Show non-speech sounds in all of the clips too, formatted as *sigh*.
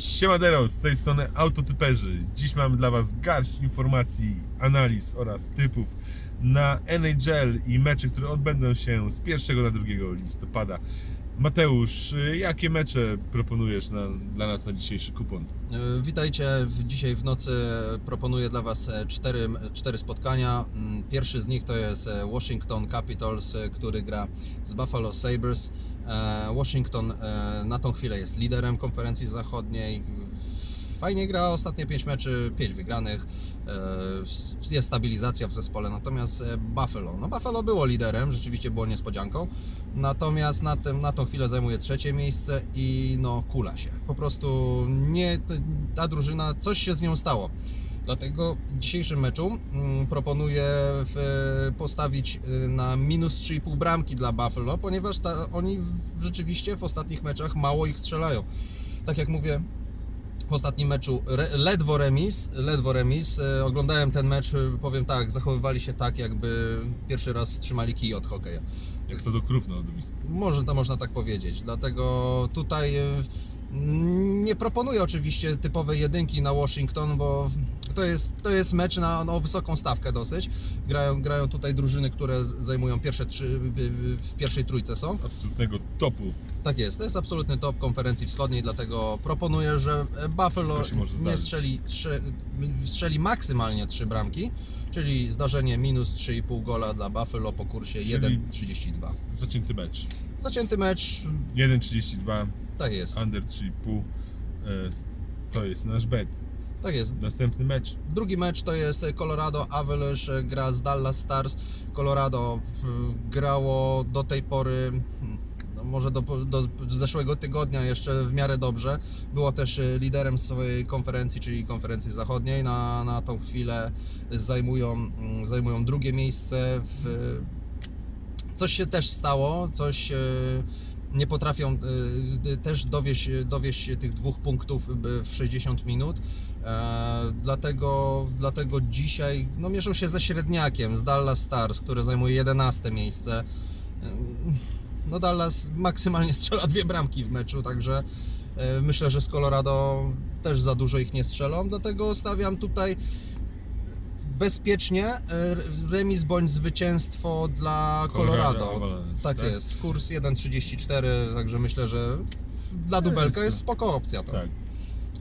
Siemadero, z tej strony Autotyperzy. Dziś mamy dla Was garść informacji, analiz oraz typów na NHL i mecze, które odbędą się z 1 na 2 listopada. Mateusz, jakie mecze proponujesz na, dla nas na dzisiejszy kupon? E, Witajcie. Dzisiaj w nocy proponuję dla Was e, cztery, cztery spotkania. Mm, Pierwszy z nich to jest e, Washington Capitals, który gra z Buffalo Sabres. Washington na tą chwilę jest liderem konferencji zachodniej. Fajnie gra ostatnie 5 meczy, 5 wygranych. E, Jest stabilizacja w zespole. Natomiast e, Buffalo, no Buffalo było liderem, rzeczywiście było niespodzianką. Natomiast na, tym, na tą chwilę zajmuje trzecie miejsce i no kula się. Po prostu nie, ta drużyna, coś się z nią stało. Dlatego w dzisiejszym meczu mm, proponuję postawić y, na minus 3,5 bramki dla Buffalo, ponieważ ta, oni rzeczywiście w ostatnich meczach mało ich strzelają. Tak jak mówię, w ostatnim meczu re, ledwo remis, ledwo remis. E, Oglądałem ten mecz, e, powiem tak, zachowywali się tak, jakby pierwszy raz trzymali kij od hokeja. Jak co do krów na lodowisku. Może to można tak powiedzieć. Dlatego tutaj e, nie proponuję oczywiście typowej jedynki na Washington, bo to jest, to jest mecz na no, wysoką stawkę dosyć. Grają, grają tutaj drużyny, które zajmują pierwsze trzy, w pierwszej trójce są. Z absolutnego topu. Tak jest, to jest absolutny top konferencji wschodniej, dlatego proponuję, że Buffalo nie strzeli, trzy, strzeli maksymalnie trzy bramki, czyli zdarzenie minus 3,5 gola dla Buffalo po kursie Czyli- 1,32. Zacięty mecz. Zacięty mecz, 1,32, tak jest, under 3,5. E, To jest nasz bet. Tak jest. Następny mecz. Drugi mecz to jest Colorado Avalanche, gra z Dallas Stars. Colorado y, grało do tej pory, no może do, do zeszłego tygodnia jeszcze w miarę dobrze. Było też y, liderem swojej konferencji, czyli konferencji zachodniej. Na, na tą chwilę zajmują, mm, zajmują drugie miejsce. W, coś się też stało, coś... y, Nie potrafią y, też dowieść, dowieść tych dwóch punktów y, w 60 minut. E, dlatego, dlatego dzisiaj no, mierzą się ze średniakiem z Dallas Stars, które zajmuje 11 miejsce. No Dallas maksymalnie *laughs* strzela dwie bramki w meczu, także e, myślę, że z Colorado też za dużo ich nie strzelą, dlatego stawiam tutaj bezpiecznie e, remis bądź zwycięstwo dla Colorado Colorado. Avalanche, tak, tak? jest, kurs 1,34, także myślę, że dla dubelka jest spoko opcja to. Tak.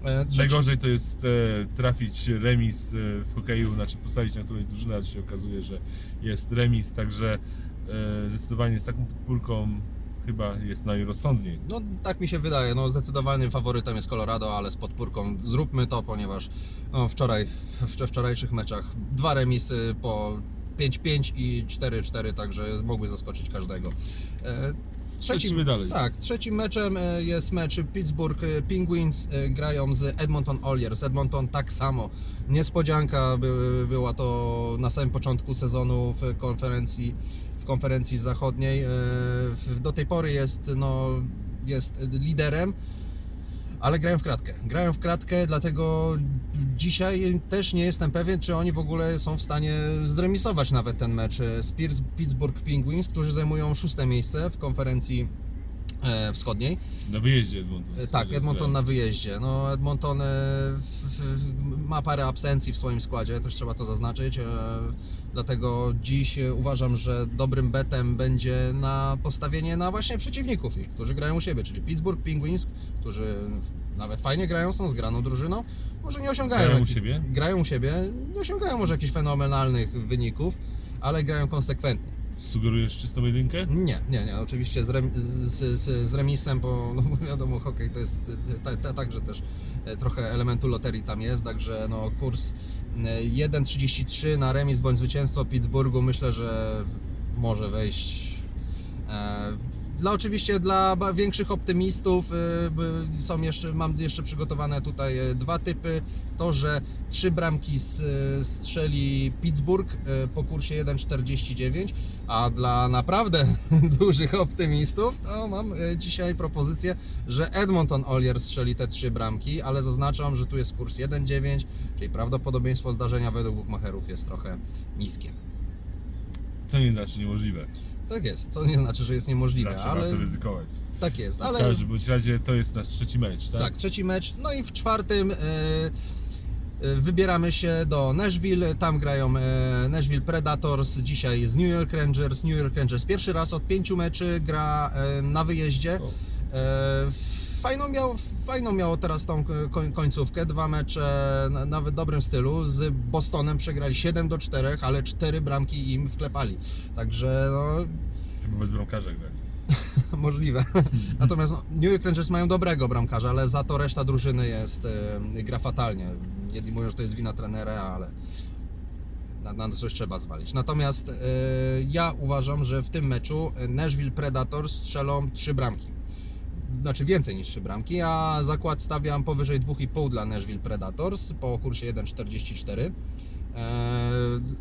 E, Trzeci, Najgorzej to jest e, trafić remis e, w hokeju, znaczy postawić na którejś drużynę, ale się okazuje, że jest remis, także e, zdecydowanie z taką podpórką chyba jest najrozsądniej. No tak mi się wydaje, no zdecydowanym faworytem jest Colorado, ale z podpórką zróbmy to, ponieważ no, wczoraj, w wczorajszych meczach dwa remisy po 5-5 i 4-4, także mogły zaskoczyć każdego. E, dalej. Tak, trzecim meczem e, jest mecz Pittsburgh e, Penguins e, grają z Edmonton Oilers. Edmonton tak samo. Niespodzianka by, była to na samym początku sezonu w konferencji konferencji zachodniej. E, Do tej pory jest no, jest liderem. Ale grają w kratkę. Grają w kratkę, dlatego dzisiaj też nie jestem pewien, czy oni w ogóle są w stanie zremisować nawet ten mecz Piers- Pittsburgh Penguins, którzy zajmują szóste miejsce w konferencji wschodniej. Na wyjeździe Edmonton. E, Tak, Edmonton na wyjeździe. No, Edmonton e, ma parę absencji w swoim składzie, też trzeba to zaznaczyć. E, dlatego dziś e, uważam, że dobrym betem będzie na postawienie na właśnie przeciwników, ich, którzy grają u siebie, czyli Pittsburgh Penguins, którzy nawet fajnie grają, są zgraną drużyną. Może nie osiągają. Grają u siebie? Grają u siebie, nie osiągają może jakichś fenomenalnych wyników, ale grają konsekwentnie. Sugerujesz czystą jedynkę? Nie, nie, nie, oczywiście z, rem, z, z, z remisem, bo no, wiadomo, hokej to jest ta, ta, także też e, trochę elementu loterii tam jest, także no, kurs e, 1,33 na remis bądź zwycięstwo Pittsburghu myślę, że może wejść. Dla oczywiście dla większych optymistów by- są jeszcze, mam jeszcze przygotowane tutaj e, dwa typy. To, że trzy bramki s- strzeli Pittsburgh po kursie 1,49, a dla naprawdę *laughs* dużych optymistów to mam dzisiaj propozycję, że Edmonton Oilers strzeli te trzy bramki, ale zaznaczam, że tu jest kurs 1,9, czyli prawdopodobieństwo zdarzenia według bookmacherów jest trochę niskie. Co nie znaczy niemożliwe. Tak jest, co nie znaczy, że jest niemożliwe, Zawsze ale warto ryzykować. Tak jest, W ale każdym bądź razie to jest nasz trzeci mecz, tak? tak, trzeci mecz. No i w czwartym e, e, wybieramy się do Nashville. Tam grają e, Nashville Predators dzisiaj z New York Rangers. New York Rangers pierwszy raz od pięciu meczy gra e, na wyjeździe. O, E, Fajną miało, fajną miało teraz tą koń- końcówkę, dwa mecze na- nawet w dobrym stylu. Z Bostonem przegrali 7 do 4, ale 4 bramki im wklepali. Także no, Chyba bez bramkarza grali. *laughs* możliwe. *laughs* Natomiast no, New York Rangers mają dobrego bramkarza, ale za to reszta drużyny jest e, gra fatalnie. Jedni mówią, że to jest wina trenera, ale na, na coś trzeba zwalić. Natomiast e, ja uważam, że w tym meczu Nashville Predators strzelą 3 bramki. Znaczy więcej niż 3 bramki, a zakład stawiam powyżej 2,5 dla Nashville Predators po kursie 1,44. Eee,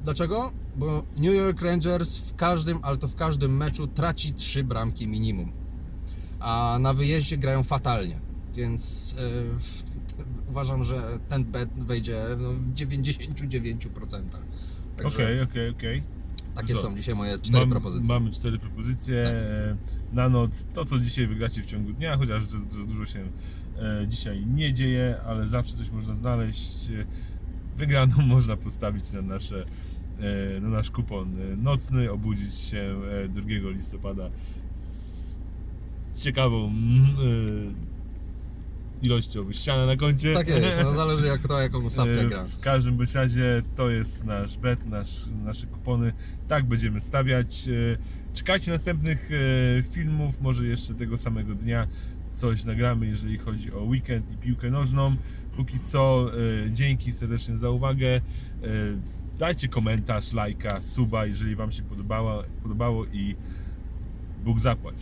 dlaczego? Bo New York Rangers w każdym, ale to w każdym meczu traci 3 bramki minimum. A na wyjeździe grają fatalnie. Więc e, uważam, że ten bet wejdzie no, w 99%. Także Okej, okej, okej. takie są dzisiaj moje cztery Mam- propozycje. Tak. Mamy cztery propozycje e, na noc. To, co dzisiaj wygracie w ciągu dnia, chociaż za, za dużo się e, dzisiaj nie dzieje, ale zawsze coś można znaleźć. E, Wygraną *laughs* można postawić na, nasze, e, na nasz kupon nocny, obudzić się e, 2 listopada z ciekawą mm, ilością ściana na koncie. Tak jest, no *laughs* zależy jak kto jaką stawkę gra. W każdym bądź razie to jest nasz bet, nasz, nasze kupony. Tak będziemy stawiać. Czekajcie następnych e, filmów, może jeszcze tego samego dnia coś nagramy, jeżeli chodzi o weekend i piłkę nożną. Póki co, e, dzięki serdecznie za uwagę. E, Dajcie komentarz, lajka, suba, jeżeli Wam się podobało, podobało i Bóg zapłać.